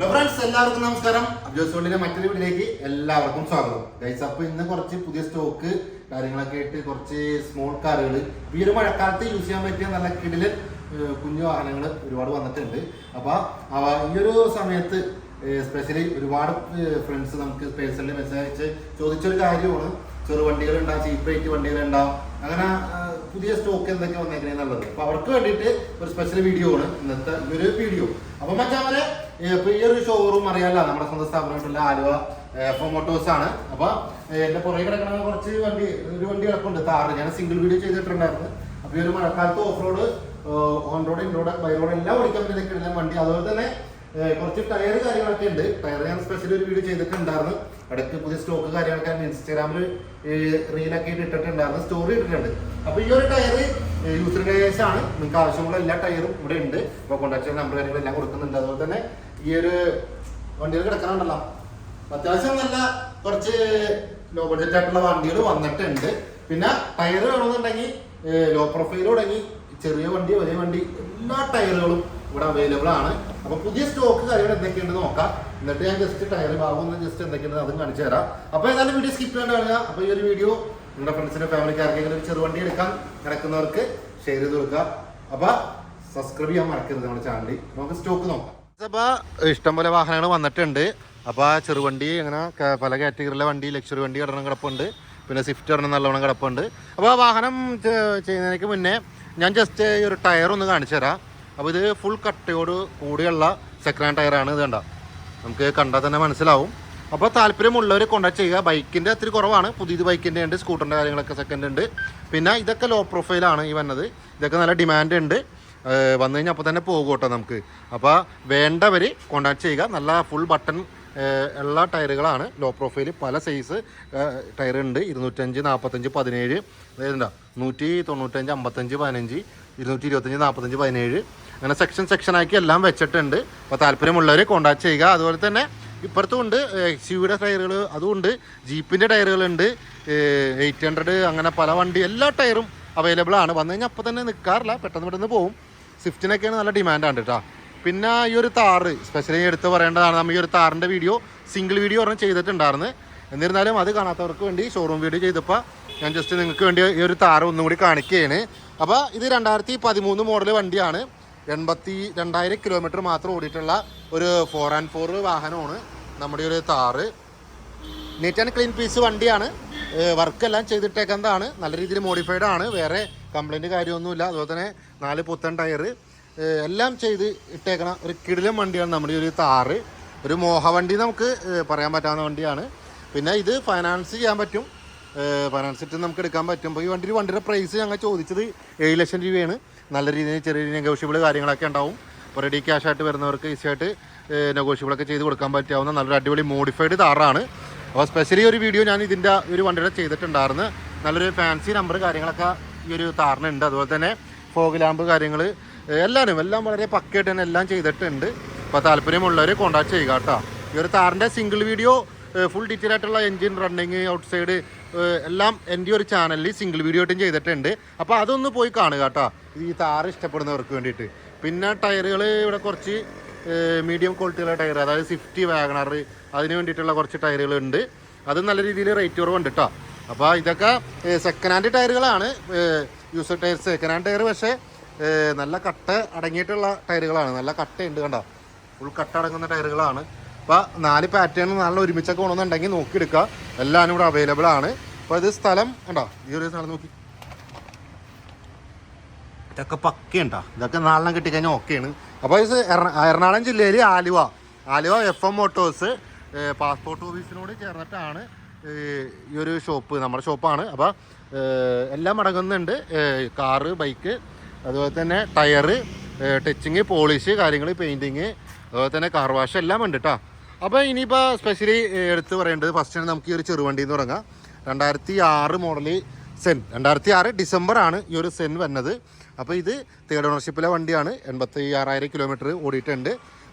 Hello friends എല്ലാവർക്കും നമസ്കാരം. അബ്ജോസ് വേൾഡിന്റെ മറ്റൊരു വീട്ടിലേക്ക് എല്ലാവർക്കും സ്വാഗതം. ഗൈസ് അപ്പൊ ഇന്ന് കുറച്ച് പുതിയ സ്റ്റോക്ക് കാര്യങ്ങളൊക്കെ ആയിട്ട് കുറച്ച് സ്മോൾ കാറുകൾ ഈ ഒരു മഴക്കാലത്ത് യൂസ് ചെയ്യാൻ പറ്റിയ നല്ല കിടിൽ കുഞ്ഞു വാഹനങ്ങൾ ഒരുപാട് വന്നിട്ടുണ്ട്. അപ്പൊ അവ ഈ ഒരു സമയത്ത് സ്പെഷ്യലി ഒരുപാട് ഫ്രണ്ട്സ് നമുക്ക് പേഴ്സണലി മെസ്സേജ് അയച്ച് ചോദിച്ചൊരു കാര്യമാണ്. ചെറു വണ്ടികൾ ഉണ്ടാവും ചീപ്പ് റേറ്റ് വണ്ടികൾ ഉണ്ടാവും അങ്ങനെ പുതിയ സ്റ്റോക്ക് എന്തൊക്കെ വന്നേക്കണേ എന്നുള്ളത്. അവർക്ക് വേണ്ടിയിട്ട് ഒരു സ്പെഷ്യൽ വീഡിയോ ആണ് ഇന്നത്തെ ഒരു വീഡിയോ അപ്പൊ മച്ചാമലെ ഇപ്പൊ ഈ ഒരു ഷോറൂം അറിയാലോ നമ്മുടെ സ്വന്തം സ്ഥാപനമായിട്ടുള്ള ആലുവ എഫ് മോട്ടോഴ്സ് ആണ്. അപ്പൊ എന്റെ പുറകെ കിടക്കണ കുറച്ച് വണ്ടി ഒരു വണ്ടി കിടപ്പുണ്ട് താറ് ഞാൻ സിംഗിൾ വീഡിയോ ചെയ്തിട്ടുണ്ടായിരുന്നു. അപ്പൊ ഈ ഒരു മഴക്കാലത്ത് off road on road in road by road എല്ലാം ഓടിക്കാൻ പറ്റുന്ന വണ്ടി. അതുപോലെ തന്നെ കുറച്ച് ടയർ കാര്യങ്ങളൊക്കെ ഉണ്ട്. ടയർ ഞാൻ സ്പെഷ്യൽ ഒരു വീഡിയോ ചെയ്തിട്ടുണ്ടായിരുന്നു. ഇടയ്ക്ക് പുതിയ സ്റ്റോക്ക് കാര്യങ്ങളൊക്കെ ഇൻസ്റ്റാഗ്രാമിൽ റീലൊക്കെ ഇട്ടിട്ടുണ്ട്. ഇട്ടിട്ടുണ്ടായിരുന്നു സ്റ്റോറി ഇട്ടിട്ടുണ്ട്. അപ്പൊ ഈ ഒരു ടയർ യൂസർ ടയേഴ്സ് ആണ്. നിങ്ങൾക്ക് ആവശ്യമുള്ള എല്ലാ ടയറും ഇവിടെ ഉണ്ട്. അപ്പോൾ കോൺടാക്ട് നമ്പർ കാര്യങ്ങളെല്ലാം കൊടുക്കുന്നുണ്ട്. അതുപോലെ തന്നെ ഈ ഒരു വണ്ടികൾ കിടക്കാനുണ്ടല്ലോ അത്യാവശ്യം നല്ല കുറച്ച് ലോ ബഡ്ജറ്റ് ആയിട്ടുള്ള വണ്ടികൾ വന്നിട്ടുണ്ട്. പിന്നെ ടയർ വേണമെന്നുണ്ടെങ്കിൽ ലോ പ്രൊഫൈൽ തുടങ്ങി ചെറിയ വണ്ടി വലിയ വണ്ടി എല്ലാ ടയറുകളും ഇവിടെ അവൈലബിൾ ആണ്. അപ്പൊ പുതിയ സ്റ്റോക്ക് കാര്യങ്ങൾ എന്തൊക്കെയുണ്ട് നോക്കാം. എന്നിട്ട് ഞാൻ ജസ്റ്റ് ടയർ ഭാഗം ഒന്ന് ജസ്റ്റ് എന്തൊക്കെയുണ്ട് അതും കാണിച്ചു തരാം. അപ്പൊ ഏതായാലും വീഡിയോ സ്കിപ്പ് ചെയ്യേണ്ട കാണുക. അപ്പൊ ഈ ഒരു വീഡിയോ നിങ്ങളുടെ ഫ്രണ്ട്സിന്റെ ഫാമിലിക്ക് ആർക്കെങ്കിലും ഒരു ചെറുവണ്ടി എടുക്കാൻ കിടക്കുന്നവർക്ക് ഷെയർ ചെയ്ത് കൊടുക്കുക അപ്പൊ സബ്സ്ക്രൈബ് ചെയ്യാൻ മറക്കരുത് നമ്മുടെ ചാനലിൽ നമുക്ക് സ്റ്റോക്ക് നോക്കാം. അപ്പൊ ഇഷ്ടംപോലെ വാഹനങ്ങൾ വന്നിട്ടുണ്ട്. അപ്പൊ ആ ചെറുവണ്ടി അങ്ങനെ പല കാറ്റഗറിയിലെ വണ്ടി ലക്ഷറി വണ്ടി ഇടണം കിടപ്പുണ്ട്. പിന്നെ സ്വിഫ്റ്റ് ഇടണം നല്ലവണ്ണം കിടപ്പുണ്ട്. അപ്പോൾ ആ വാഹനം ചെയ്യുന്നതിനേക്ക് ചെയ്യുന്നതിന് മുന്നേ ഞാൻ ജസ്റ്റ് ഒരു ടയർ ഒന്ന് കാണിച്ചു തരാം. അപ്പോൾ ഇത് ഫുൾ കട്ടയോട് കൂടിയുള്ള സെക്കൻഡ് ഹാൻഡ് ടയറാണ് ഇത് കണ്ട. നമുക്ക് കണ്ടാൽ തന്നെ മനസ്സിലാവും. അപ്പോൾ താല്പര്യമുള്ളവർ കോൺടാക്ട് ചെയ്യുക. ബൈക്കിന്റെ അത്തിരി കുറവാണ്. പുതിയത് ബൈക്കിന്റെ ഉണ്ട് സ്കൂട്ടറിന്റെ കാര്യങ്ങളൊക്കെ സെക്കൻഡ് ഉണ്ട്. പിന്നെ ഇതൊക്കെ ലോ പ്രൊഫൈലാണ് ഈ വന്നത്. ഇതൊക്കെ നല്ല ഡിമാൻഡ് ഉണ്ട്. വന്നു കഴിഞ്ഞാൽ അപ്പോൾ തന്നെ പോകും കേട്ടോ നമുക്ക്. അപ്പോൾ വേണ്ടവർ കോൺടാക്ട് ചെയ്യുക. നല്ല ഫുൾ ബട്ടൺ ഉള്ള ടയറുകളാണ് ലോ പ്രൊഫൈൽ പല സൈസ് ടയർ ഉണ്ട്. ഇരുന്നൂറ്റഞ്ച് നാൽപ്പത്തഞ്ച് പതിനേഴ്. അതായത് നൂറ്റി തൊണ്ണൂറ്റഞ്ച് അമ്പത്തഞ്ച് പതിനഞ്ച് ഇരുന്നൂറ്റി ഇരുപത്തഞ്ച് നാൽപ്പത്തഞ്ച് പതിനേഴ്. അങ്ങനെ സെക്ഷൻ സെക്ഷനാക്കി എല്ലാം വെച്ചിട്ടുണ്ട്. അപ്പോൾ താല്പര്യമുള്ളവർ കോൺടാക്ട് ചെയ്യുക. അതുപോലെ തന്നെ ഇപ്പുറത്തും ഉണ്ട് എക്സ് യുടെ ടയറുകൾ അതുമുണ്ട് ജീപ്പിന്റെ ടയറുകളുണ്ട് എയ്റ്റ് ഹൺഡ്രഡ് അങ്ങനെ പല വണ്ടി എല്ലാ ടയറും അവൈലബിൾ ആണ്. വന്നു കഴിഞ്ഞാൽ അപ്പോൾ തന്നെ നിൽക്കാറില്ല പെട്ടെന്ന് പെട്ടെന്ന് പോകും സ്വിഫ്റ്റിനൊക്കെയാണ് നല്ല ഡിമാൻഡാണ് കേട്ടോ പിന്നെ ഈ ഒരു താറ് സ്പെഷ്യലി എടുത്ത് പറയേണ്ടതാണ്. നമ്മൾ ഈ ഒരു താറിന്റെ വീഡിയോ സിംഗിൾ വീഡിയോ ഒരെണ്ണം ചെയ്തിട്ടുണ്ടായിരുന്നു. എന്നിരുന്നാലും അത് കാണാത്തവർക്ക് വേണ്ടി ഷോറൂം വീഡിയോ ചെയ്തപ്പോൾ ഞാൻ ജസ്റ്റ് നിങ്ങൾക്ക് വേണ്ടി ഈ ഒരു താറ് ഒന്നും കൂടി കാണിക്കുകയാണ് അപ്പോൾ ഇത് രണ്ടായിരത്തി പതിമൂന്ന് മോഡൽ വണ്ടിയാണ്. എൺപത്തി രണ്ടായിരം കിലോമീറ്റർ മാത്രം ഓടിയിട്ടുള്ള ഒരു ഫോർ ആൻഡ് ഫോർ വാഹനമാണ് നമ്മുടെ ഒരു Thar neat and clean piece വണ്ടിയാണ്. വർക്കെല്ലാം ചെയ്തിട്ടേക്കുന്നതാണ്. നല്ല രീതിയിൽ മോഡിഫൈഡ് ആണ്. വേറെ കംപ്ലൈന്റ് കാര്യമൊന്നുമില്ല. അതുപോലെ തന്നെ നാല് പുത്തൻ ടയർ എല്ലാം ചെയ്ത് ഇട്ടേക്കണ ഒരു കിടിലം വണ്ടിയാണ് നമ്മുടെ ഒരു താറ് ഒരു മോഹ വണ്ടി നമുക്ക് പറയാൻ പറ്റാവുന്ന വണ്ടിയാണ്. പിന്നെ ഇത് ഫൈനാൻസ് ചെയ്യാൻ പറ്റും. ഫൈനാൻസ് ഇട്ട് നമുക്ക് എടുക്കാൻ പറ്റും. അപ്പോൾ ഈ വണ്ടി വണ്ടിയുടെ പ്രൈസ് ഞങ്ങൾ ചോദിച്ചത് ഏഴ് ലക്ഷം രൂപയാണ്. നല്ല രീതിയിൽ ചെറിയ രീതിയിൽ നെഗോഷ്യബിൾ കാര്യങ്ങളൊക്കെ ഉണ്ടാവും. അപ്പോൾ റെഡി ക്യാഷ് ആയിട്ട് വരുന്നവർക്ക് ഈസി ആയിട്ട് നെഗോഷ്യബിളൊക്കെ ചെയ്ത് കൊടുക്കാൻ പറ്റാവുന്ന നല്ലൊരു അടിപൊളി മോഡിഫൈഡ് താറാണ് അപ്പോൾ സ്പെഷ്യലി ഒരു വീഡിയോ ഞാൻ ഇതിന്റെ ഒരു വണ്ടിയുടെ ചെയ്തിട്ടുണ്ടായിരുന്നു. നല്ലൊരു ഫാൻസി നമ്പർ കാര്യങ്ങളൊക്കെ ഈ ഒരു താറിനുണ്ട് അതുപോലെ തന്നെ ഫോഗ് ലാമ്പ് കാര്യങ്ങൾ എല്ലാവരും എല്ലാം വളരെ പക്കയായിട്ട് തന്നെ എല്ലാം ചെയ്തിട്ടുണ്ട്. അപ്പോൾ താല്പര്യമുള്ളവർ കോൺടാക്ട് ചെയ്യുക കേട്ടോ. ഈ ഒരു താറിന്റെ സിംഗിൾ വീഡിയോ ഫുൾ ഡീറ്റെയിൽ ആയിട്ടുള്ള എൻജിൻ റണ്ണിങ് ഔട്ട് സൈഡ് എല്ലാം എന്റെ ഒരു ചാനലിൽ സിംഗിൾ വീഡിയോ ആയിട്ടും ചെയ്തിട്ടുണ്ട്. അപ്പോൾ അതൊന്ന് പോയി കാണുക കേട്ടോ. ഈ താറ് ഇഷ്ടപ്പെടുന്നവർക്ക് വേണ്ടിയിട്ട്. പിന്നെ ടയറുകൾ ഇവിടെ കുറച്ച് മീഡിയം ക്വാളിറ്റിയുള്ള ടയർ അതായത് സ്വിഫ്റ്റ് വാഗണർ അതിന് വേണ്ടിയിട്ടുള്ള കുറച്ച് ടയറുകൾ ഉണ്ട്. അത് നല്ല രീതിയിൽ റേറ്റ് കുറവുണ്ട് കേട്ടോ. അപ്പോൾ ഇതൊക്കെ second hand ടയറുകളാണ്. User tyre second hand tyre പക്ഷേ നല്ല കട്ട അടങ്ങിയിട്ടുള്ള ടയറുകളാണ്. നല്ല കട്ടയുണ്ട് കണ്ടോ? ഫുൾ കട്ട അടങ്ങുന്ന ടയറുകളാണ്. അപ്പോൾ നാല് പാറ്റേൺ നല്ല ഒരുമിച്ചൊക്കെ വേണമെന്നുണ്ടെങ്കിൽ നോക്കിയെടുക്കുക. എല്ലാം ഇവിടെ അവൈലബിൾ ആണ്. അപ്പോൾ ഇത് സ്ഥലം കണ്ടോ ഈ ഒരു സ്ഥലം നോക്കി. ഇതൊക്കെ പക്കയുണ്ടോ ഇതൊക്കെ നാളെ കിട്ടിക്കഴിഞ്ഞാൽ ഓക്കെയാണ് അപ്പോൾ ഇത് എറണാകുളം ജില്ലയിൽ Aluva. Aluva F M motors passport ഓഫീസിനോട് ചേർന്നിട്ടാണ് ഈ ഒരു ഷോപ്പ് നമ്മുടെ ഷോപ്പാണ് അപ്പോൾ എല്ലാം അടങ്ങുന്നുണ്ട്. കാറ് ബൈക്ക് അതുപോലെ തന്നെ ടയറ് ടച്ചിങ് പോളിഷ് കാര്യങ്ങൾ പെയിന്റിങ് അതുപോലെ തന്നെ കാർ വാഷ് എല്ലാം ഉണ്ട് കേട്ടോ അപ്പോൾ ഇനിയിപ്പോൾ സ്പെഷ്യലി എടുത്ത് പറയേണ്ടത് ഫസ്റ്റ് നമുക്ക് ഈ ഒരു ചെറുവണ്ടി എന്ന് തുടങ്ങാം. രണ്ടായിരത്തി ആറ് മോഡൽ സെൻ രണ്ടായിരത്തി ആറ് ഡിസംബർ ആണ് ഈ ഒരു സെൻ വന്നത്. അപ്പോൾ ഇത് തേർഡ് ഓണർഷിപ്പിലെ വണ്ടിയാണ്. എൺപത്തി ആറായിരം കിലോമീറ്റർ ഓടിയിട്ടുണ്ട്.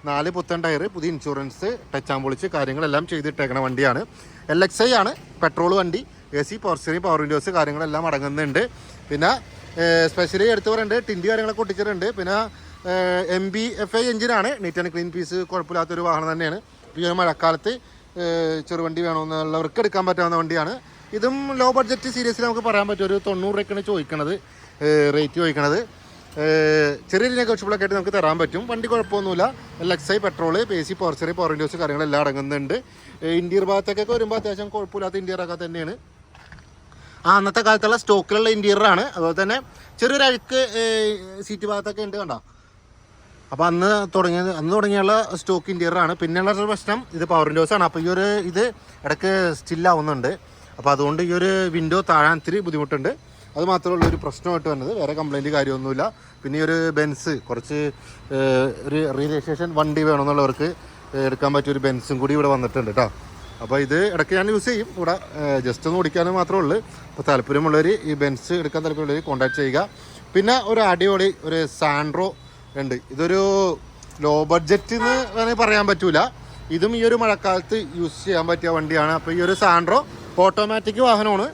നാല് പുത്തൻ ടയർ പുതിയ ഇൻഷുറൻസ് ടച്ച് ആൻഡ് പൊളിച്ച് കാര്യങ്ങളെല്ലാം ചെയ്തിട്ടേക്കണ വണ്ടിയാണ്. എൽ എക്സ് ഐ ആണ് പെട്രോൾ വണ്ടി. A C power steering power windows കാര്യങ്ങളെല്ലാം അടങ്ങുന്നുണ്ട്. പിന്നെ സ്പെഷ്യലി എടുത്ത് പറയേണ്ടത് ടിൻഡി കാര്യങ്ങളൊക്കെ ഒട്ടിച്ചിട്ടുണ്ട്. പിന്നെ എം ബി എഫ് ഐ എഞ്ചിനാണ് നീറ്റ് ആൻഡ് ക്ലീൻ പീസ് കുഴപ്പമില്ലാത്തൊരു വാഹനം തന്നെയാണ്. ഈ ഒരു മഴക്കാലത്ത് ചെറുവണ്ടി വേണമെന്നുള്ളവർക്ക് എടുക്കാൻ പറ്റാവുന്ന വണ്ടിയാണ്. ഇതും ലോ ബഡ്ജറ്റ് സീരീസിൽ നമുക്ക് പറയാൻ പറ്റും. ഒരു തൊണ്ണൂറ് രൂപയ്ക്കാണ് ചോദിക്കണത് റേറ്റ് ചോദിക്കണത്. ചെറിയ നെഗോഷ്യബിളൊക്കെ ആയിട്ട് നമുക്ക് തരാൻ പറ്റും. വണ്ടി കുഴപ്പമൊന്നുമില്ല. ലക്സൈ പെട്രോൾ പി സി പോർച്ചറി പവർ കാര്യങ്ങളെല്ലാം അടങ്ങുന്നുണ്ട്. ഇന്ത്യർ ഭാഗത്തേക്കൊക്കെ വരുമ്പോൾ അത്യാവശ്യം കുഴപ്പമില്ലാത്ത ഇന്ത്യറൊക്കെ തന്നെയാണ്. ആ അന്നത്തെ കാലത്തുള്ള സ്റ്റോക്കിലുള്ള ഇന്റീരിയറാണ് അതുപോലെ തന്നെ ചെറിയൊരു അഴുക്ക് സീറ്റ് ഭാഗത്തൊക്കെ ഉണ്ട് കണ്ടോ? അപ്പോൾ അന്ന് തുടങ്ങിയ അന്ന് തുടങ്ങിയുള്ള സ്റ്റോക്ക് ഇന്റീരിയറാണ് പിന്നെയുള്ള ഒരു പ്രശ്നം ഇത് പവർ ആണ്. അപ്പോൾ ഈ ഒരു ഇത് ഇടയ്ക്ക് സ്റ്റില്ലാവുന്നുണ്ട് അപ്പോൾ അതുകൊണ്ട് ഈ ഒരു വിൻഡോ താഴാൻ ഇത്തിരി ബുദ്ധിമുട്ടുണ്ട്. അത് മാത്രമുള്ള ഒരു പ്രശ്നമായിട്ട് വന്നത്. വേറെ കംപ്ലൈന്റ് കാര്യമൊന്നുമില്ല. പിന്നെ ഈ ഒരു ബെൻസ് കുറച്ച് ഒരു റിയലൈസേഷൻ വണ്ടി വേണമെന്നുള്ളവർക്ക് എടുക്കാൻ പറ്റിയ ഒരു ബെൻസും കൂടി ഇവിടെ വന്നിട്ടുണ്ട് കേട്ടോ അപ്പോൾ ഇത് ഇടയ്ക്ക് ഞാൻ യൂസ് ചെയ്യും. ഇവിടെ ജസ്റ്റ് ഒന്ന് ഓടിക്കാനും മാത്രമേ ഉള്ളൂ. അപ്പോൾ താല്പര്യമുള്ളവർ ഈ ബെൻസ് എടുക്കാൻ താല്പര്യമുള്ളവർ കോൺടാക്ട് ചെയ്യുക. പിന്നെ ഒരു അടിപൊളി ഒരു സാൻഡ്രോ ഉണ്ട്. ഇതൊരു ലോ ബഡ്ജറ്റ് എന്ന് വേണമെങ്കിൽ പറയാൻ പറ്റൂല. ഇതും ഈ ഒരു മഴക്കാലത്ത് യൂസ് ചെയ്യാൻ പറ്റിയ വണ്ടിയാണ്. അപ്പോൾ ഈ ഒരു സാൻഡ്രോ ഓട്ടോമാറ്റിക് വാഹനമാണ്.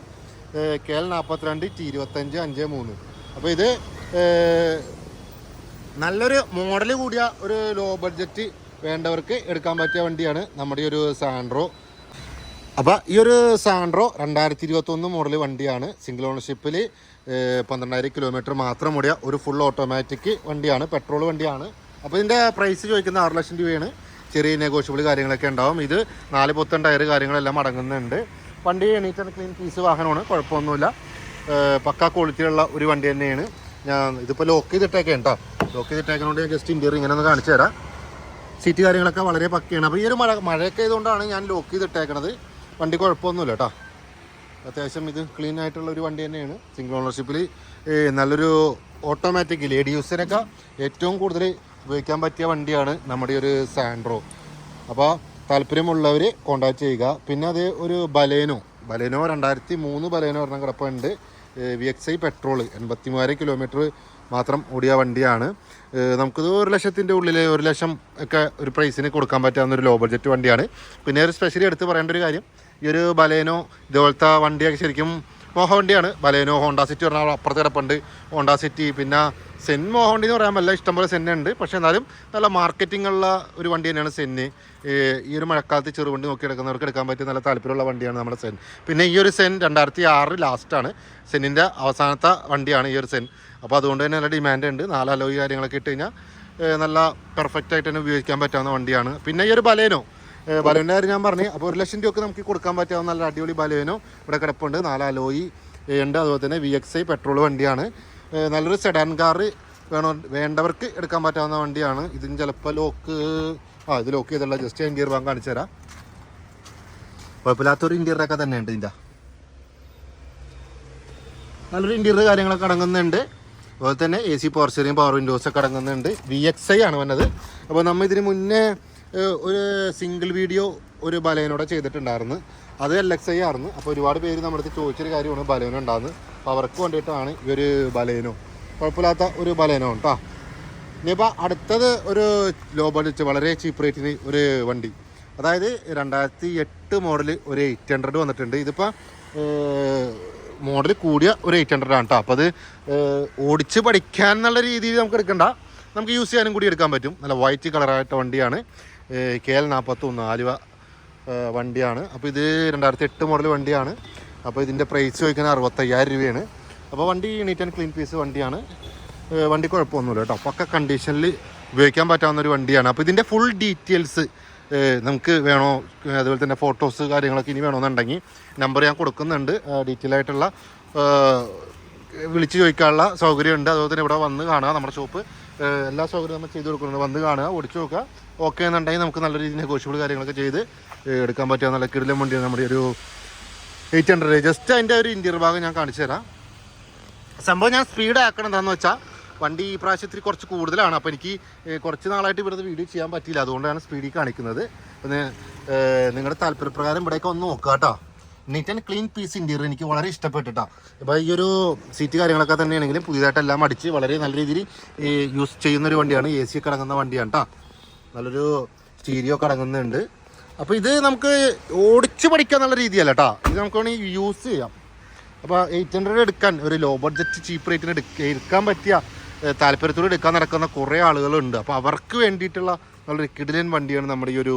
കെ എൽ നാൽപ്പത്തിരണ്ട് ടി ഇരുപത്തഞ്ച് അഞ്ച് മൂന്ന്. അപ്പോൾ ഇത് നല്ലൊരു മോഡൽ കൂടിയ ഒരു ലോ ബഡ്ജറ്റ് വേണ്ടവർക്ക് എടുക്കാൻ പറ്റിയ വണ്ടിയാണ് നമ്മുടെ ഒരു സാൻഡ്രോ അപ്പോൾ ഈ ഒരു സാൻഡ്രോ രണ്ടായിരത്തി ഇരുപത്തൊന്ന് മോഡൽ വണ്ടിയാണ്. സിംഗിൾ ഓണർഷിപ്പിൽ പന്ത്രണ്ടായിരം കിലോമീറ്റർ മാത്രം ഓടിയ ഒരു ഫുൾ ഓട്ടോമാറ്റിക് വണ്ടിയാണ് പെട്രോൾ വണ്ടിയാണ്. അപ്പോൾ ഇതിന്റെ പ്രൈസ് ചോദിക്കുന്ന ആറ് ലക്ഷം രൂപയാണ്. ചെറിയ നെഗോഷ്യബിൾ കാര്യങ്ങളൊക്കെ ഉണ്ടാവും. ഇത് നാല് പൊത്തം ടയർ കാര്യങ്ങളെല്ലാം അടങ്ങുന്നുണ്ട്. വണ്ടി എണീറ്റ് ക്ലീൻ പീസ് വാഹനമാണ് കുഴപ്പമൊന്നുമില്ല. പക്ക ക്വാളിറ്റിയുള്ള ഒരു വണ്ടി തന്നെയാണ്. ഞാൻ ഇതിപ്പോൾ ലോക്ക് ചെയ്തിട്ടേക്കെ കേട്ടോ ലോക്ക് ചെയ്തിട്ടേക്കുന്നതുകൊണ്ട് ഞാൻ ജസ്റ്റ് ഇന്റീരിയർ ഇങ്ങനെ ഒന്ന് കാണിച്ചു തരാം. സീറ്റ് കാര്യങ്ങളൊക്കെ വളരെ പക്കയാണ്. അപ്പോൾ ഈ ഒരു മഴ മഴയൊക്കെ ആയതുകൊണ്ടാണ് ഞാൻ ലോക്ക് ചെയ്തിട്ടേക്കണത്. വണ്ടി കുഴപ്പമൊന്നുമില്ല കേട്ടോ അത്യാവശ്യം ഇത് ക്ലീൻ ആയിട്ടുള്ള ഒരു വണ്ടി തന്നെയാണ്. സിംഗിൾ ഓണർഷിപ്പിൽ നല്ലൊരു ഓട്ടോമാറ്റിക് ലേഡി യൂസിനൊക്കെ ഏറ്റവും കൂടുതൽ ഉപയോഗിക്കാൻ പറ്റിയ വണ്ടിയാണ് നമ്മുടെ ഒരു സാൻഡ്രോ അപ്പോൾ താല്പര്യമുള്ളവർ കോണ്ടാക്ട് ചെയ്യുക. പിന്നെ അത് ഒരു ബലേനോ ബലേനോ രണ്ടായിരത്തി മൂന്ന് ബലേനോ പറഞ്ഞ കിടപ്പുണ്ട് വി എക്സ് ഐ പെട്രോൾ എൺപത്തി മൂവായിരം കിലോമീറ്റർ മാത്രം ഓടിയ വണ്ടിയാണ്. നമുക്കിത് ഒരു ലക്ഷത്തിന്റെ ഉള്ളിൽ ഒരു ലക്ഷം ഒക്കെ ഒരു പ്രൈസിന് കൊടുക്കാൻ പറ്റാവുന്ന ഒരു ലോ ബഡ്ജറ്റ് വണ്ടിയാണ്. പിന്നെ ഒരു സ്പെഷ്യലി എടുത്ത് പറയേണ്ട ഒരു കാര്യം. ഈ ഒരു ബലേനോ ഇതുപോലത്തെ വണ്ടിയൊക്കെ ശരിക്കും മോഹ വണ്ടിയാണ്. ബലേനോ ഹോണ്ട സിറ്റി പറഞ്ഞാൽ അപ്പുറത്ത് കിടപ്പുണ്ട്. ഹോണ്ട സിറ്റി പിന്നെ സെൻ മോഹോണ്ടി എന്ന് പറയാൻ പറ്റില്ല. ഇഷ്ടംപോലെ സെൻ ഉണ്ട്. പക്ഷേ എന്നാലും നല്ല മാർക്കറ്റിംഗ് ഉള്ള ഒരു വണ്ടി തന്നെയാണ് സെന്ന് ഈ ഒരു മഴക്കാലത്ത് ചെറുവണ്ടി നോക്കി എടുക്കുന്നവർക്ക് എടുക്കാൻ പറ്റിയ നല്ല താല്പര്യമുള്ള വണ്ടിയാണ് നമ്മുടെ സെൻ. പിന്നെ ഈ ഒരു സെൻ രണ്ടായിരത്തി ആറ് ലാസ്റ്റാണ് സെന്നിന്റെ അവസാനത്തെ വണ്ടിയാണ് ഈ ഒരു സെൻ. അപ്പോൾ അതുകൊണ്ട് തന്നെ നല്ല ഡിമാൻഡ് ഉണ്ട്. നാല് അലോയി കാര്യങ്ങളൊക്കെ ഇട്ട് കഴിഞ്ഞാൽ നല്ല പെർഫെക്റ്റ് ആയിട്ട് തന്നെ ഉപയോഗിക്കാൻ പറ്റാവുന്ന വണ്ടിയാണ്. പിന്നെ ഈ ഒരു ബലേനോ ബലേന്റെ കാര്യം ഞാൻ പറഞ്ഞു. അപ്പോൾ ഒരു ലക്ഷം രൂപയ്ക്ക് നമുക്ക് കൊടുക്കാൻ പറ്റാവുന്ന നല്ല അടിപൊളി ബലേനോ ഇവിടെ കിടപ്പുണ്ട്. നാല് അലോയി ഉണ്ട്. അതുപോലെ തന്നെ വി എക്സ് ഐ പെട്രോൾ വണ്ടിയാണ്. നല്ലൊരു സെഡാൻ കാറ് വേണോ വേണ്ടവർക്ക് എടുക്കാൻ പറ്റാവുന്ന വണ്ടിയാണ്. ഇതിന് ചിലപ്പോൾ ലോക്ക് ആ ഇത് ലോക്ക് ചെയ്തുള്ള ജസ്റ്റ് ഇന്റീരിയർ വാങ്ങാൻ കാണിച്ചു തരാം. കുഴപ്പമില്ലാത്തൊരു ഇന്റീരിയറൊക്കെ തന്നെ ഉണ്ട് ഇതിന്റെ. നല്ലൊരു ഇന്റീരിയർ കാര്യങ്ങളൊക്കെ അടങ്ങുന്നുണ്ട്. അതുപോലെ തന്നെ എ സി പോർച്ചറിയും പവർ വിൻഡോസ് ഒക്കെ അടങ്ങുന്നുണ്ട്. വി എക്സ് ഐ ആണ് വന്നത്. അപ്പോൾ നമ്മൾ ഇതിന് മുന്നേ ഒരു സിംഗിൾ വീഡിയോ ഒരു ബലേനോടെ ചെയ്തിട്ടുണ്ടായിരുന്നു. അത് എൽ എക്സ് ഐ ആയിരുന്നു. അപ്പോൾ ഒരുപാട് പേര് നമ്മുടെ അടുത്ത് ചോദിച്ചൊരു കാര്യമാണ് ബലേനോ ഉണ്ടാകുന്നത് അപ്പോൾ അവർക്ക് വേണ്ടിയിട്ടാണ് ഈ ഒരു ബലേനോ. കുഴപ്പമില്ലാത്ത ഒരു ബലേനോ കേട്ടോ ഇനിയിപ്പോൾ അടുത്തത് ഒരു ലോ ബഡ്ജറ്റ് വളരെ ചീപ്പ് റേറ്റിന് ഒരു വണ്ടി. അതായത് രണ്ടായിരത്തി എട്ട് മോഡൽ ഒരു എയ്റ്റ് ഹൺഡ്രഡ് വന്നിട്ടുണ്ട്. ഇതിപ്പോൾ മോഡൽ കൂടിയ ഒരു എയ്റ്റ് ഹൺഡ്രഡ് ആണ് കേട്ടോ അപ്പോൾ അത് ഓടിച്ച് പഠിക്കാൻ എന്നുള്ള രീതിയിൽ നമുക്ക് എടുക്കണ്ട. നമുക്ക് യൂസ് ചെയ്യാനും കൂടി എടുക്കാൻ പറ്റും. നല്ല വൈറ്റ് കളറായിട്ട വണ്ടിയാണ്. കെ എൽ നാൽപ്പത്തൊന്ന് ആലുവ വണ്ടിയാണ്. അപ്പോൾ ഇത് രണ്ടായിരത്തി എട്ട് മോഡൽ വണ്ടിയാണ്. അപ്പോൾ ഇതിന്റെ പ്രൈസ് ചോദിക്കുന്നത് അറുപത്തയ്യായിരം രൂപയാണ്. അപ്പോൾ വണ്ടി നീറ്റ് ആൻഡ് ക്ലീൻ പീസ് വണ്ടിയാണ്. വണ്ടി കുഴപ്പമൊന്നുമില്ല കേട്ടോ. പക്ക കണ്ടീഷനിൽ ഉപയോഗിക്കാൻ പറ്റാവുന്ന ഒരു വണ്ടിയാണ് അപ്പോൾ ഇതിന്റെ ഫുൾ ഡീറ്റെയിൽസ് നമുക്ക് വേണോ? അതുപോലെ തന്നെ ഫോട്ടോസ് കാര്യങ്ങളൊക്കെ ഇനി വേണമെന്നുണ്ടെങ്കിൽ നമ്പർ ഞാൻ കൊടുക്കുന്നുണ്ട്. ഡീറ്റെയിൽ ആയിട്ടുള്ള വിളിച്ച് ചോദിക്കാനുള്ള സൗകര്യമുണ്ട്. അതുപോലെ തന്നെ ഇവിടെ വന്ന് കാണുക നമ്മുടെ ഷോപ്പ് എല്ലാ സൗകര്യവും നമ്മൾ ചെയ്ത് കൊടുക്കുന്നുണ്ട്. വന്ന് കാണുക ഓടിച്ചു നോക്കുക. ഓക്കെ എന്നുണ്ടെങ്കിൽ നമുക്ക് നല്ല രീതിയിൽ നെഗോഷ്യബിൾ കാര്യങ്ങളൊക്കെ ചെയ്ത് എടുക്കാൻ പറ്റുക നല്ല കിടിലം വണ്ടിയാണ് നമ്മുടെ ഒരു എയ്റ്റ് ഹൺഡ്രഡ് ജസ്റ്റ് അതിന്റെ ഒരു ഇന്റീരിയർ ഭാഗം ഞാൻ കാണിച്ചു തരാം. സംഭവം ഞാൻ സ്പീഡ് ആക്കണം എന്താണെന്ന് വെച്ചാൽ വണ്ടി ഈ പ്രാവശ്യത്തിൽ കുറച്ച് കൂടുതലാണ്. അപ്പോൾ എനിക്ക് കുറച്ച് നാളായിട്ട് ഇവിടുത്തെ വീഡിയോ ചെയ്യാൻ പറ്റിയില്ല. അതുകൊണ്ടാണ് സ്പീഡിൽ കാണിക്കുന്നത്. പിന്നെ നിങ്ങളുടെ താല്പര്യപ്രകാരം ഇവിടേക്ക് ഒന്ന് നോക്കുക കേട്ടോ. Neat and clean piece interior എനിക്ക് വളരെ ഇഷ്ടപ്പെട്ടിട്ടാണ് അപ്പോൾ ഈ ഒരു സീറ്റ് കാര്യങ്ങളൊക്കെ തന്നെയാണെങ്കിലും പുതിയതായിട്ടെല്ലാം അടിച്ച് വളരെ നല്ല രീതിയിൽ യൂസ് ചെയ്യുന്ന ഒരു വണ്ടിയാണ്. എ സി ഒക്കെ അടങ്ങുന്ന വണ്ടിയാണ് കേട്ടോ നല്ലൊരു സ്റ്റീരിയോ കടങ്ങുന്നുണ്ട് അപ്പോൾ ഇത് നമുക്ക് ഓടിച്ച് പഠിക്കാൻ നല്ല രീതിയല്ല കേട്ടോ ഇത് നമുക്ക് വേണമെങ്കിൽ യൂസ് ചെയ്യാം. അപ്പോൾ എയ്റ്റ് ഹൺഡ്രഡ് എടുക്കാൻ ഒരു ലോ ബഡ്ജറ്റ് ചീപ്പ് റേറ്റിന് എടുക്ക എടുക്കാൻ പറ്റിയ താല്പര്യത്തോടെ എടുക്കാൻ നടക്കുന്ന കുറേ ആളുകളുണ്ട്. അപ്പോൾ അവർക്ക് വേണ്ടിയിട്ടുള്ള നല്ലൊരു കിടിലൻ വണ്ടിയാണ് നമ്മുടെ ഈ ഒരു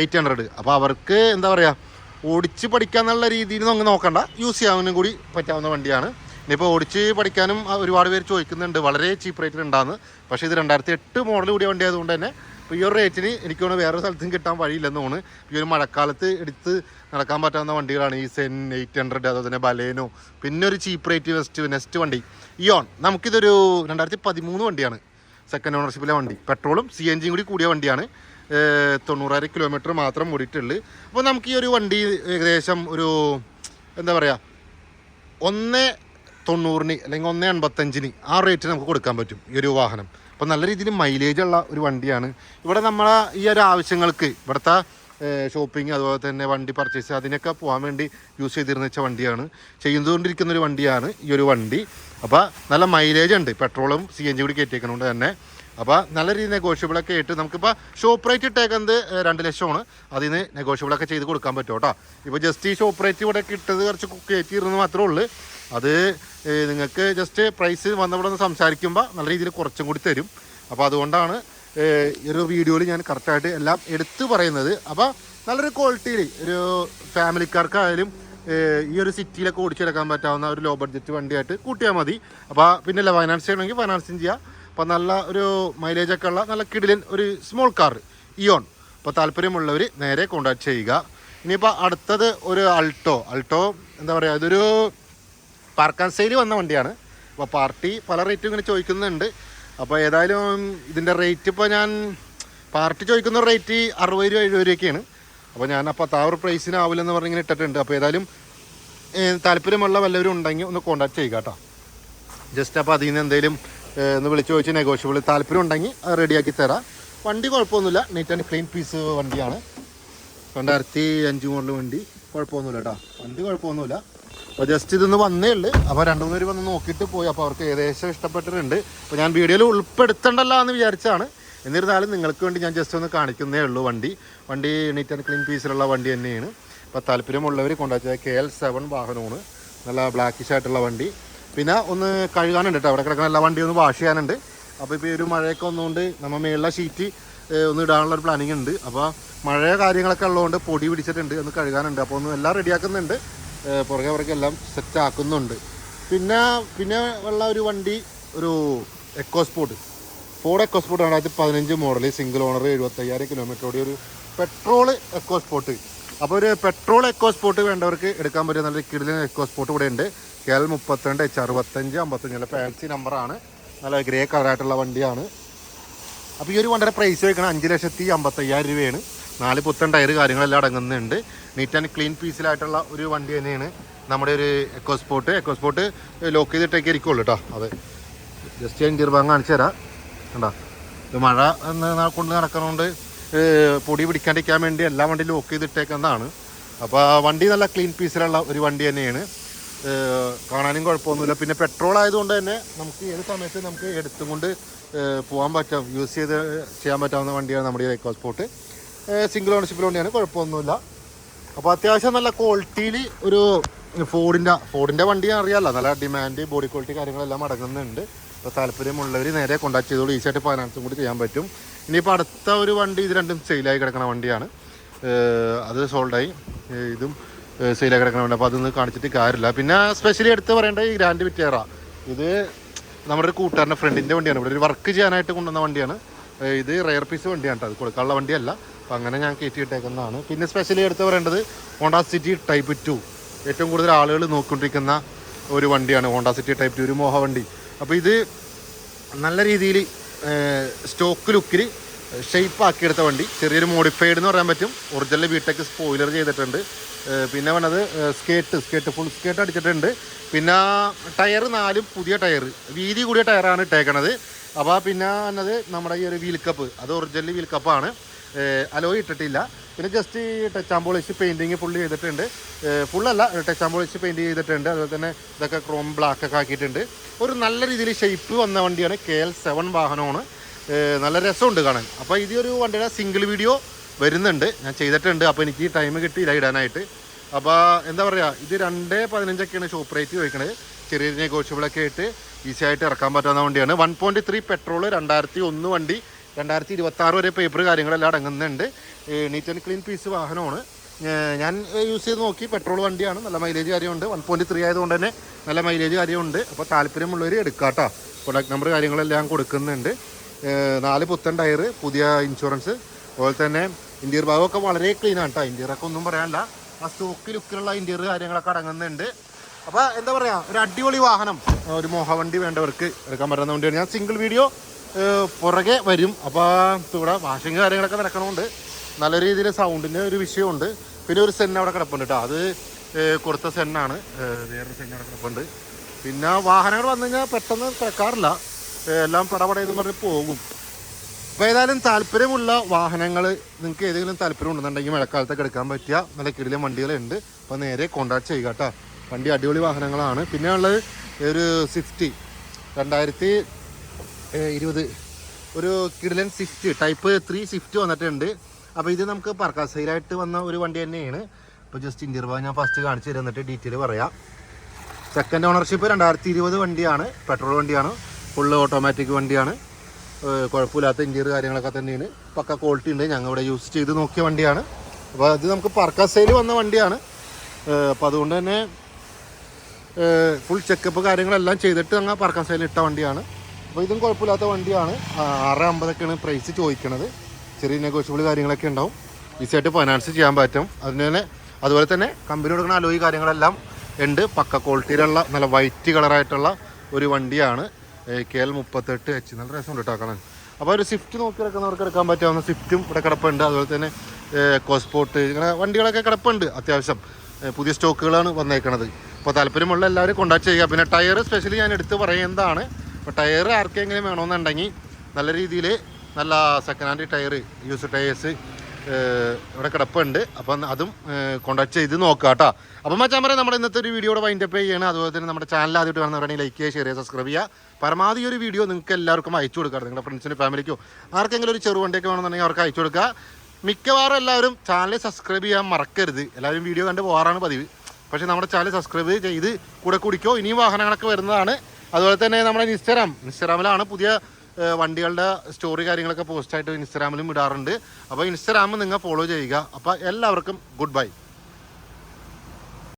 എയ്റ്റ് ഹൺഡ്രഡ് അപ്പോൾ അവർക്ക് എന്താ പറയുക ഓടിച്ച് പഠിക്കാന്നുള്ള രീതിയിൽ അങ്ങ് നോക്കണ്ട. യൂസ് ചെയ്യാനും കൂടി പറ്റാവുന്ന വണ്ടിയാണ്. ഇനിയിപ്പോൾ ഓടിച്ച് പഠിക്കാനും ഒരുപാട് പേര് ചോദിക്കുന്നുണ്ട് വളരെ ചീപ്പ് റേറ്റിൽ ഉണ്ടാകുന്നു പക്ഷേ ഇത് രണ്ടായിരത്തി എട്ട് മോഡൽ കൂടിയ വണ്ടി ആയതുകൊണ്ട് തന്നെ ഈ ഒരു റേറ്റിന് എനിക്ക് തോന്നുന്നു വേറെ സ്ഥലത്തും കിട്ടാൻ വഴിയില്ലെന്ന് തോന്നുന്നു. ഈ ഒരു മഴക്കാലത്ത് എടുത്ത് നടക്കാൻ പറ്റാവുന്ന വണ്ടികളാണ് ഈ സെൻ എയ്റ്റ് ഹൺഡ്രഡ് അതുപോലെ തന്നെ ബലേനോ പിന്നെ ഒരു ചീപ്പ് റേറ്റ് നെസ്റ്റ് നെക്സ്റ്റ് വണ്ടി. ഇയോൺ നമുക്കിതൊരു രണ്ടായിരത്തി പതിമൂന്ന് വണ്ടിയാണ് സെക്കൻഡ് ഓണർഷിപ്പിലെ വണ്ടി. പെട്രോളും സി എൻ ജിയും കൂടി കൂടിയ വണ്ടിയാണ്. തൊണ്ണൂറായിരം കിലോമീറ്റർ മാത്രം ഓടിയിട്ടുള്ളൂ. അപ്പോൾ നമുക്ക് ഈ ഒരു വണ്ടി ഏകദേശം ഒരു എന്താ പറയുക ഒന്ന് തൊണ്ണൂറിന് അല്ലെങ്കിൽ ഒന്ന് എൺപത്തഞ്ചിന് ആ റേറ്റ് നമുക്ക് കൊടുക്കാൻ പറ്റും ഈ ഒരു വാഹനം. അപ്പോൾ നല്ല രീതിയിൽ മൈലേജ് ഉള്ള ഒരു വണ്ടിയാണ്. ഇവിടെ നമ്മളെ ഈ ഒരു ആവശ്യങ്ങൾക്ക് ഇവിടുത്തെ ഷോപ്പിംഗ് അതുപോലെ തന്നെ വണ്ടി പർച്ചേസ് അതിനൊക്കെ പോകാൻ വേണ്ടി യൂസ് ചെയ്തിരുന്ന വണ്ടിയാണ്. ചെയ്തുകൊണ്ടിരിക്കുന്ന ഒരു വണ്ടിയാണ് ഈ ഒരു വണ്ടി. അപ്പോൾ നല്ല മൈലേജ് ഉണ്ട്. പെട്രോളും സി എൻ ജി കൂടി കയറ്റിയേക്കുന്നതുകൊണ്ട് തന്നെ. അപ്പോൾ നല്ല രീതിയിൽ നെഗോഷ്യബിളൊക്കെ ആയിട്ട് നമുക്കിപ്പോൾ ഷോപ്പ് റേറ്റ് ഇട്ടേക്കുന്നത് രണ്ട് ലക്ഷമാണ്. അതിന് നെഗോഷ്യബിളൊക്കെ ചെയ്ത് കൊടുക്കാൻ പറ്റും കേട്ടോ. ഇപ്പോൾ ജസ്റ്റ് ഈ ഷോപ്പ് റേറ്റ് ഇവിടെ കിട്ടത് കുറച്ച് കയറ്റിയിരുന്നത് മാത്രമേ ഉള്ളൂ. അത് നിങ്ങൾക്ക് ജസ്റ്റ് പ്രൈസ് വന്നവിടെ നിന്ന് സംസാരിക്കുമ്പോൾ നല്ല രീതിയിൽ കുറച്ചും കൂടി തരും. അപ്പോൾ അതുകൊണ്ടാണ് ഒരു വീഡിയോയിൽ ഞാൻ കറക്റ്റായിട്ട് എല്ലാം എടുത്തു പറയുന്നത്. അപ്പോൾ നല്ലൊരു ക്വാളിറ്റിയിൽ ഒരു ഫാമിലിക്കാർക്കായാലും ഈ ഒരു സിറ്റിയിലൊക്കെ ഓടിച്ചെടുക്കാൻ പറ്റാവുന്ന ഒരു ലോ ബഡ്ജറ്റ് വണ്ടിയായിട്ട് കൂട്ടിയാൽ മതി. അപ്പോൾ പിന്നല്ല ഫൈനാൻസ് ചെയ്യണമെങ്കിൽ ഫൈനാൻസിങ് ചെയ്യാം. അപ്പോൾ നല്ല ഒരു മൈലേജൊക്കെ ഉള്ള നല്ല കിടിലൻ ഒരു സ്മോൾ കാർ ഇയോൺ അപ്പോൾ താല്പര്യമുള്ളവർ നേരെ കോൺടാക്ട് ചെയ്യുക. ഇനിയിപ്പോൾ അടുത്തത് ഒരു അൾട്ടോ അൾട്ടോ എന്താ പറയുക ഇതൊരു പാർക്കാൻ സെയിൽ വന്ന വണ്ടിയാണ്. അപ്പോൾ പാർട്ടി പല റേറ്റും ഇങ്ങനെ ചോദിക്കുന്നുണ്ട്. അപ്പോൾ ഏതായാലും ഇതിന്റെ റേറ്റ് ഇപ്പോൾ ഞാൻ പാർട്ടി ചോദിക്കുന്ന റേറ്റ് അറുപത് രൂപ എഴുപത് രൂപയൊക്കെയാണ്. അപ്പോൾ ഞാൻ അപ്പോൾ ആ ഒരു പ്രൈസിനാവില്ലെന്ന് പറഞ്ഞ് ഇങ്ങനെ ഇട്ടിട്ടുണ്ട്. അപ്പോൾ ഏതായാലും താല്പര്യമുള്ള വല്ലവരും ഉണ്ടെങ്കിൽ ഒന്ന് കോൺടാക്ട് ചെയ്യുക കേട്ടോ ജസ്റ്റ് അപ്പോൾ അതിൽ നിന്ന് എന്തെങ്കിലും ഒന്ന് വിളിച്ചു ചോദിച്ച് നെഗോഷ്യബിൾ താല്പര്യം ഉണ്ടെങ്കിൽ അത് റെഡിയാക്കി തരാം. വണ്ടി കുഴപ്പമൊന്നുമില്ല. നീറ്റ് ആൻഡ് ക്ലീൻ പീസ് വണ്ടിയാണ്. രണ്ടായിരത്തി അഞ്ച് മോഡൽ വണ്ടി. കുഴപ്പമൊന്നുമില്ല കേട്ടോ വണ്ടി കുഴപ്പമൊന്നുമില്ല. അപ്പോൾ ജസ്റ്റ് ഇതൊന്ന് വന്നേ ഉള്ളു. അപ്പോൾ രണ്ട് മൂന്ന് പേര് വന്ന് നോക്കിയിട്ട് പോയി. അപ്പോൾ അവർക്ക് ഏകദേശം ഇഷ്ടപ്പെട്ടിട്ടുണ്ട്. അപ്പോൾ ഞാൻ വീഡിയോയിൽ ഉൾപ്പെടുത്തണ്ടല്ലോ എന്ന് വിചാരിച്ചാണ്. എന്നിരുന്നാലും നിങ്ങൾക്ക് വേണ്ടി ഞാൻ ജസ്റ്റ് ഒന്ന് കാണിക്കുന്നേ ഉള്ളൂ വണ്ടി. വണ്ടി നീറ്റ് ആൻഡ് ക്ലീൻ പീസിലുള്ള വണ്ടി തന്നെയാണ്. അപ്പോൾ താല്പര്യമുള്ളവർ കൊണ്ടുവച്ച കെ എൽ സെവൻ വാഹനമാണ്. നല്ല ബ്ലാക്കിഷ് ആയിട്ടുള്ള വണ്ടി. പിന്നെ ഒന്ന് കഴുകാനുണ്ട് കേട്ടോ അവിടെ കിടക്കുന്ന എല്ലാ വണ്ടിയും ഒന്ന് വാഷ് ചെയ്യാനുണ്ട്. അപ്പോൾ ഇപ്പോൾ ഈ ഒരു മഴയൊക്കെ വന്നുകൊണ്ട് നമ്മൾ മേളിലെ ഷീറ്റ് ഒന്ന് ഇടാനുള്ള ഒരു പ്ലാനിങ് ഉണ്ട് അപ്പോൾ മഴയോ കാര്യങ്ങളൊക്കെ ഉള്ളതുകൊണ്ട് പൊടി പിടിച്ചിട്ടുണ്ട്. ഒന്ന് കഴുകാനുണ്ട്. അപ്പോൾ ഒന്ന് എല്ലാം റെഡിയാക്കുന്നുണ്ട് പുറകെ പുറകെ എല്ലാം സെറ്റ് ആക്കുന്നുണ്ട്. പിന്നെ പിന്നെ ഉള്ള ഒരു വണ്ടി ഒരു EcoSport Ford EcoSport രണ്ടായിരത്തി പതിനഞ്ച് മോഡൽ സിംഗിൾ ഓണർ എഴുപത്തയ്യായിരം കിലോമീറ്ററോടെ ഒരു പെട്രോൾ എക്കോ സ്പോർട്ട് അപ്പോൾ ഒരു പെട്രോൾ എക്കോ സ്പോർട്ട് വേണ്ടവർക്ക് എടുക്കാൻ പറ്റിയ നല്ല കിടിലൻ എക്കോ സ്പോർട്ട് ഇവിടെ ഉണ്ട്. കെ എൽ മുപ്പത്തിരണ്ട് എച്ച് അറുപത്തഞ്ച് അമ്പത്തഞ്ച് നല്ല ഫാൻസി നമ്പറാണ് നല്ല ഗ്രേ കളറായിട്ടുള്ള വണ്ടിയാണ്. അപ്പോൾ ഈ ഒരു വണ്ടിയുടെ പ്രൈസ് വയ്ക്കണം അഞ്ച് ലക്ഷത്തി അമ്പത്തയ്യായിരം രൂപയാണ്. നാല് പുത്തൻ ടയർ കാര്യങ്ങളെല്ലാം അടങ്ങുന്നുണ്ട്. നീറ്റ് ആൻഡ് ക്ലീൻ പീസിലായിട്ടുള്ള ഒരു വണ്ടി തന്നെയാണ്. നമ്മുടെ ഒരു EcoSport EcoSport lock ചെയ്തിട്ടൊക്കെ ഇരിക്കുള്ളൂ കേട്ടോ അതെ ജസ്റ്റ് ഞാൻ ഭാഗം കാണിച്ചു തരാം. കണ്ടോ? ഇത് മഴ കൊണ്ട് നടക്കുന്നതുകൊണ്ട് പൊടി പിടിക്കാണ്ടിരിക്കാൻ വേണ്ടി എല്ലാ വണ്ടിയും ലോക്ക് ചെയ്തിട്ടേക്കുന്നതാണ് അപ്പോൾ വണ്ടി നല്ല ക്ലീൻ പീസിലുള്ള ഒരു വണ്ടി തന്നെയാണ്. കാണാനും കുഴപ്പമൊന്നുമില്ല. പിന്നെ പെട്രോൾ ആയതുകൊണ്ട് തന്നെ നമുക്ക് ഏത് സമയത്ത് നമുക്ക് എടുത്തും കൊണ്ട് പോകാൻ പറ്റാം. യൂസ് ചെയ്ത് ചെയ്യാൻ പറ്റാവുന്ന വണ്ടിയാണ് നമ്മുടെ ഈ എക്കോ സ്പോട്ട് സിംഗിൾ ഓണർഷിപ്പിൽ വണ്ടിയാണ് കുഴപ്പമൊന്നുമില്ല. അപ്പോൾ അത്യാവശ്യം നല്ല ക്വാളിറ്റിയിൽ ഒരു ഫോർഡിന്റെ ഫോർഡിന്റെ വണ്ടി അറിയാമല്ലോ നല്ല ഡിമാൻഡ് ബോഡി ക്വാളിറ്റി കാര്യങ്ങളെല്ലാം അടങ്ങുന്നുണ്ട്. അപ്പോൾ താല്പര്യമുള്ളവർ നേരെ കോൺടാക്ട് ചെയ്തോളൂ. ഈസിയായിട്ട് ഫൈനാൻസും കൂടി ചെയ്യാൻ പറ്റും. ഇനിയിപ്പോൾ അടുത്ത ഒരു വണ്ടി ഇത് രണ്ടും സെയിലായി കിടക്കുന്ന വണ്ടിയാണ്. അത് സോൾഡായി ഇതും സെയിലായി കിടക്കുന്ന വണ്ടി. അപ്പോൾ അതൊന്നും കാണിച്ചിട്ട് കാര്യമില്ല. പിന്നെ സ്പെഷ്യലി എടുത്ത് പറയേണ്ട ഈ ഗ്രാൻഡ് വിറ്റേറ ഇത് നമ്മുടെ ഒരു കൂട്ടുകാരന്റെ ഫ്രണ്ടിന്റെ വണ്ടിയാണ്. ഇവിടെ ഒരു വർക്ക് ചെയ്യാനായിട്ട് കൊണ്ടുവന്ന വണ്ടിയാണ്. ഇത് റയർ പീസ് വണ്ടിയാണ് കേട്ടോ. അത് കൊടുക്കാനുള്ള വണ്ടിയല്ല. അപ്പം അങ്ങനെ ഞാൻ കയറ്റി ഇട്ടേക്കുന്നതാണ് പിന്നെ സ്പെഷ്യലി എടുത്ത് പറയേണ്ടത് ഹോണ്ട സിറ്റി ടൈപ്പ് ടു ഏറ്റവും കൂടുതൽ ആളുകൾ നോക്കിക്കൊണ്ടിരിക്കുന്ന ഒരു വണ്ടിയാണ് ഹോണ്ട സിറ്റി ടൈപ്പ് ടു ഒരു മോഹ വണ്ടി. അപ്പോൾ ഇത് നല്ല രീതിയിൽ സ്റ്റോക്ക് ലുക്കിൽ ഷേപ്പ് ആക്കിയെടുത്ത വണ്ടി. ചെറിയൊരു മോഡിഫൈഡ് എന്ന് പറയാൻ പറ്റും. ഒറിജിനൽ വീട്ടേക്ക് സ്പോയിലർ ചെയ്തിട്ടുണ്ട്. പിന്നെ വേണത് സ്കേട്ട് സ്കേട്ട് ഫുൾ സ്കേട്ട് അടിച്ചിട്ടുണ്ട്. പിന്നെ ടയർ നാലും പുതിയ ടയർ വീതി കൂടിയ ടയറാണ് ഇട്ടേക്കണത്. അപ്പോൾ പിന്നെ എന്നത് നമ്മുടെ ഈ ഒരു വീൽ കപ്പ് അത് ഒറിജിനൽ വീൽ കപ്പാണ് അലോയ് ഇട്ടിട്ടില്ല. പിന്നെ ജസ്റ്റ് ഈ touch and polish painting full ചെയ്തിട്ടുണ്ട്. ഫുള്ളല്ല ടച്ച് ആൻഡ് പോളിഷ് പെയിന്റ് ചെയ്തിട്ടുണ്ട്. അതുപോലെ തന്നെ ഇതൊക്കെ ക്രോം ബ്ലാക്ക് ഒക്കെ ആക്കിയിട്ടുണ്ട്. ഒരു നല്ല രീതിയിൽ ഷേപ്പ് വന്ന വണ്ടിയാണ് കെ എൽ സെവൻ വാഹനമാണ് നല്ല രസമുണ്ട് കാണാൻ. അപ്പോൾ ഇത് ഒരു വണ്ടിയുടെ സിംഗിൾ വീഡിയോ വരുന്നുണ്ട്. ഞാൻ ചെയ്തിട്ടുണ്ട്. അപ്പോൾ എനിക്ക് ടൈം കിട്ടിയില്ല ഇടാനായിട്ട്. അപ്പോൾ എന്താ പറയുക ഇത് രണ്ട് പതിനഞ്ചൊക്കെയാണ് ഷോപ്പ് റേറ്റ് ചോദിക്കുന്നത് ചെറിയ നെഗോഷ്യബിളൊക്കെ ആയിട്ട് ഈസി ആയിട്ട് ഇറക്കാൻ പറ്റാവുന്ന വണ്ടിയാണ്. വൺ പോയിന്റ് ത്രീ പെട്രോൾ രണ്ടായിരത്തി ഒന്ന് വണ്ടി. രണ്ടായിരത്തി ഇരുപത്തി ആറ് വരെ പേപ്പർ കാര്യങ്ങളെല്ലാം അടങ്ങുന്നുണ്ട്. നീറ്റ് ആൻഡ് ക്ലീൻ പീസ് വാഹനമാണ്. ഞാൻ യൂസ് ചെയ്ത് നോക്കി. പെട്രോൾ വണ്ടിയാണ്. നല്ല മൈലേജ് കാര്യമുണ്ട്. വൺ പോയിന്റ് ത്രീ ആയതുകൊണ്ട് തന്നെ നല്ല മൈലേജ് കാര്യമുണ്ട്. അപ്പോൾ താല്പര്യമുള്ളവർ എടുക്കാട്ടോ. പ്രൊഡക്റ്റ് നമ്പർ കാര്യങ്ങളെല്ലാം കൊടുക്കുന്നുണ്ട്. നാല് പുത്തൻ ടയർ പുതിയ ഇൻഷുറൻസ് അതുപോലെ തന്നെ ഇന്റീരിയർ ഭാഗമൊക്കെ വളരെ ക്ലീൻ ആണ് കേട്ടോ ഇന്റീരിയറൊക്കെ ഒന്നും പറയാനില്ല. ആ സ്റ്റോക്ക് ലുക്കിലുള്ള ഇന്റീരിയർ കാര്യങ്ങളൊക്കെ അടങ്ങുന്നുണ്ട്. അപ്പോൾ എന്താ പറയുക ഒരു അടിപൊളി വാഹനം. ഒരു മോഹവണ്ടി വേണ്ടവർക്ക് എടുക്കാൻ പറ്റുന്ന വണ്ടിയാണ്. ഞാൻ സിംഗിൾ വീഡിയോ പുറകെ വരും. അപ്പോൾ ഇവിടെ വാഷിംഗ് കാര്യങ്ങളൊക്കെ നടക്കണമുണ്ട്. നല്ല രീതിയിൽ സൗണ്ടിന് ഒരു വിഷയമുണ്ട്. പിന്നെ ഒരു സെൻ അവിടെ കിടപ്പുണ്ട് കേട്ടോ അത് കൊടുത്ത സെന്നാണ്. വേറൊരു സെൻ അവിടെ കിടപ്പുണ്ട്. പിന്നെ വാഹനങ്ങൾ വന്നു കഴിഞ്ഞാൽ പെട്ടെന്ന് കിടക്കാറില്ല. എല്ലാം പടപടയെന്ന് പറഞ്ഞ് പോകും. അപ്പോൾ ഏതായാലും താല്പര്യമുള്ള വാഹനങ്ങൾ നിങ്ങൾക്ക് ഏതെങ്കിലും താല്പര്യം ഉണ്ടെന്നുണ്ടെങ്കിൽ മഴക്കാലത്തൊക്കെ എടുക്കാൻ പറ്റിയ നല്ല കിടിലെ വണ്ടികളുണ്ട്. അപ്പോൾ നേരെ കോൺടാക്ട് ചെയ്യുക കേട്ടോ വണ്ടി അടിപൊളി വാഹനങ്ങളാണ്. പിന്നെ ഉള്ളത് ഒരു സ്വിഫ്റ്റ് രണ്ടായിരത്തി ഇരുപത്. ഒരു കിഡിലൻ സ്വിഫ്റ്റ് ടൈപ്പ് ത്രീ സ്വിഫ്റ്റ് വന്നിട്ടുണ്ട്. അപ്പോൾ ഇത് നമുക്ക് പറക്കാം. സെയിലായിട്ട് വന്ന ഒരു വണ്ടി തന്നെയാണ്. അപ്പോൾ ജസ്റ്റ് ഇന്റർവ്യൂ ഞാൻ ഫസ്റ്റ് കാണിച്ചു തരുന്നിട്ട് ഡീറ്റെയിൽ പറയാം. സെക്കൻഡ് ഓണർഷിപ്പ് രണ്ടായിരത്തി ഇരുപത് വണ്ടിയാണ്. പെട്രോൾ വണ്ടിയാണ്. ഫുള്ള് ഓട്ടോമാറ്റിക് വണ്ടിയാണ്. കുഴപ്പമില്ലാത്ത ഇന്റീരിയർ കാര്യങ്ങളൊക്കെ തന്നെയാണ്. പക്ക ക്വാളിറ്റി ഉണ്ട്. ഞങ്ങൾ ഇവിടെ യൂസ് ചെയ്ത് നോക്കിയ വണ്ടിയാണ്. അപ്പോൾ അത് നമുക്ക് പറക്കാ. സെയിൽ വന്ന വണ്ടിയാണ്. അപ്പോൾ അതുകൊണ്ട് തന്നെ ഫുൾ ചെക്കപ്പ് കാര്യങ്ങളെല്ലാം ചെയ്തിട്ട് അങ്ങ് പറക്കാ. സൈഡിൽ ഇട്ട വണ്ടിയാണ്. അപ്പോൾ ഇതും കുഴപ്പമില്ലാത്ത വണ്ടിയാണ്. ആറ് അമ്പതൊക്കെയാണ് പ്രൈസ് ചോദിക്കണത്. ചെറിയ നെഗോഷ്യബിൾ കാര്യങ്ങളൊക്കെ ഉണ്ടാവും. ഈസി ആയിട്ട് ഫൈനാൻസ് ചെയ്യാൻ പറ്റും. അതിന് തന്നെ അതുപോലെ തന്നെ കമ്പനി കൊടുക്കുന്ന അലോയി കാര്യങ്ങളെല്ലാം ഉണ്ട്. പക്ക ക്വാളിറ്റിയിലുള്ള നല്ല വൈറ്റ് കളറായിട്ടുള്ള ഒരു വണ്ടിയാണ്. കെ എൽ മുപ്പത്തെട്ട് എച്ച് നല്ല രസമുണ്ട് കേട്ടോ അപ്പോൾ ഒരു സ്വിഫ്റ്റ് നോക്കി എടുക്കുന്നവർക്ക് എടുക്കാൻ പറ്റാവുന്ന സ്വിഫ്റ്റും ഇവിടെ കിടപ്പുണ്ട്. അതുപോലെ തന്നെ കോസ്പോർട്ട് ഇങ്ങനെ വണ്ടികളൊക്കെ കിടപ്പുണ്ട് അത്യാവശ്യം. പുതിയ സ്റ്റോക്കുകളാണ് വന്നേക്കുന്നത് അപ്പോൾ താല്പര്യമുള്ള എല്ലാവരും കോൺടാക്ട് ചെയ്യുക. പിന്നെ ടയർ സ്പെഷ്യലി ഞാൻ എടുത്ത് പറയുന്നതാണ് അപ്പോൾ ടയർ ആർക്കെങ്കിലും വേണമെന്നുണ്ടെങ്കിൽ നല്ല രീതിയിൽ നല്ല second hand tyre use tyres ഇവിടെ കിടപ്പുണ്ട്. അപ്പം അതും കോൺടാക്ട് ചെയ്ത് നോക്കുക കേട്ടോ അപ്പം മച്ചാൻ പറയാം നമ്മുടെ ഇന്നത്തെ ഒരു വീഡിയോയുടെ വൈൻഡപ്പ് ചെയ്യുകയാണ് അതുപോലെ തന്നെ നമ്മുടെ ചാനൽ ആദ്യമായിട്ട് കാണുന്നവരാണെങ്കിൽ ലൈക്ക് ചെയ്യുക ഷെയർ ചെയ്യുക സബ്സ്ക്രൈബ് ചെയ്യുക. പരമാവധി ഒരു വീഡിയോ നിങ്ങൾക്ക് എല്ലാവർക്കും അയച്ചു കൊടുക്കുക നിങ്ങളുടെ ഫ്രണ്ട്സിന് ഫാമിലിക്കോ ആർക്കെങ്കിലും ഒരു ചെറുവണ്ടിയൊക്കെ വേണമെന്നുണ്ടെങ്കിൽ അവർക്ക് അയച്ചു കൊടുക്കുക മിക്കവാറും എല്ലാവരും ചാനൽ സബ്സ്ക്രൈബ് ചെയ്യാൻ മറക്കരുത്. എല്ലാവരും വീഡിയോ കണ്ട് പോകാറാണ് പതിവ്. പക്ഷേ നമ്മുടെ ചാനൽ സബ്സ്ക്രൈബ് ചെയ്ത് കൂടെ കുടിക്കോ. ഇനിയും വാഹനങ്ങളൊക്കെ വരുന്നതാണ്. അതുപോലെ തന്നെ നമ്മുടെ ഇൻസ്റ്റാഗ്രാം. ഇൻസ്റ്റാഗ്രാമിലാണ് പുതിയ വണ്ടികളുടെ സ്റ്റോറി കാര്യങ്ങളൊക്കെ പോസ്റ്റായിട്ട് ഇൻസ്റ്റാഗ്രാമിലും ഇടാറുണ്ട്. അപ്പോൾ ഇൻസ്റ്റാഗ്രാം നിങ്ങൾ ഫോളോ ചെയ്യുക. അപ്പോൾ എല്ലാവർക്കും ഗുഡ് ബൈ